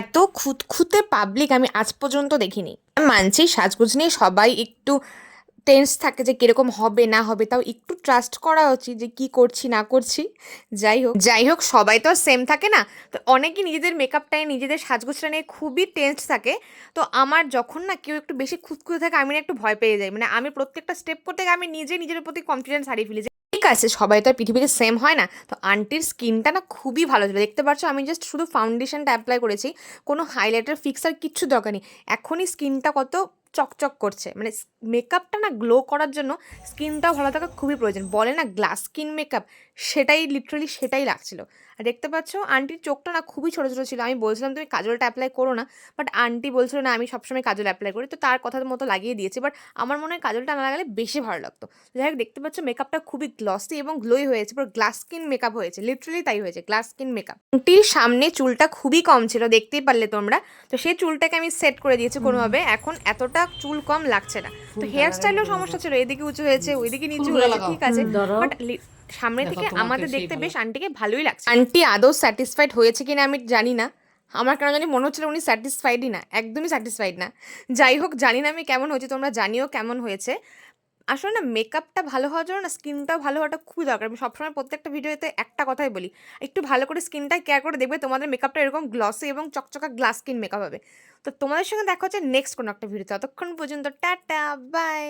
এত খুঁতখুঁতে পাবলিক আমি আজ পর্যন্ত দেখিনি। মানছি সাজগোজ নিয়ে সবাই একটু টেন্স থাকে যে কীরকম হবে, না হবে, তাও একটু ট্রাস্ট করা উচিত যে কি করছি, না করছি। যাই হোক যাই হোক, সবাই তো সেম থাকে না। তো অনেকে নিজেদের মেকআপটায় নিজেদের সাজগোজটা নিয়ে খুবই টেন্স থাকে। তো আমার যখন না কেউ একটু বেশি খুঁতখুঁতে থাকে, আমি না একটু ভয় পেয়ে যাই। মানে আমি প্রত্যেকটা স্টেপ করতে আমি নিজে নিজের প্রতি কনফিডেন্স হারিয়ে ফেলি ঠিক আছে, সবাই তো আর পৃথিবীতে সেম হয় না। তো আন্টির স্কিনটা না খুবই ভালো ছিল। দেখতে পাচ্ছ, আমি জাস্ট শুধু ফাউন্ডেশনটা অ্যাপ্লাই করেছি। কোনো হাইলাইটার ফিক্সার কিচ্ছু দরকার নেই। এখনই স্কিনটা কত চকচক করছে। মানে মেকআপটা না গ্লো করার জন্য স্কিনটাও ভালো থাকা খুবই প্রয়োজন। বলে না গ্লাস স্কিন মেকআপ সেটাই লিটারালি সেটাই লাগছিল। আর দেখতে পাচ্ছ আন্টির চোখটা না খুবই ছোটো ছোটো ছিল। আমি বলছিলাম তুমি কাজলটা অ্যাপ্লাই করো না। বাট আন্টি বলছিল না আমি সবসময় কাজল অ্যাপ্লাই করি। তো তার কথার মতো লাগিয়ে দিয়েছি। বাট আমার মনে হয় কাজলটা না লাগালে বেশি ভালো লাগতো। যাই হোক দেখতে পাচ্ছ মেকআপটা খুবই গ্লসি এবং গ্লোই হয়েছে। পুরো গ্লাস স্কিন মেকআপ হয়েছে। লিটারালি তাই হয়েছে গ্লাস স্কিন মেকআপ আন্টির সামনে চুলটা খুবই কম ছিল দেখতেই পারলে তোমরা। তো সেই চুলটাকে আমি সেট করে দিয়েছি কোনোভাবে। এখন এতটা চুল কম লাগছে না। তো হেয়ার স্টাইলেও সমস্যা ছিল এদিকে উঁচু হয়েছে ওইদিকে নিচু হয়েছে ঠিক আছে। বাট সামনে থেকে আমাদের দেখতে বেশ আন্টিকে ভালোই লাগছে। আন্টি আদৌ স্যাটিসফাইড হয়েছে কিনা আমি জানি না। আমার কেন জানি মনে হচ্ছিল উনি স্যাটিসফাইডই না একদমই স্যাটিসফাইড না। যাই হোক জানি না আমি কেমন হয়েছে তোমরা জানিও কেমন হয়েছে। আসলে না মেকআপটা ভালো হওয়ার জন্য না স্কিনটাও ভালো হওয়াটা খুবই দরকার। আমি সবসময় প্রত্যেকটা ভিডিওতে একটা কথাই বলি, একটু ভালো করে স্কিনটা কেয়ার করে দেখবে তোমাদের মেকআপটা এরকম গ্লসি এবং চকচকা গ্লাস স্কিন মেকআপ হবে। তো তোমাদের সঙ্গে দেখা হচ্ছে নেক্সট কোনো একটা ভিডিওতে ততক্ষণ পর্যন্ত টাটা বাই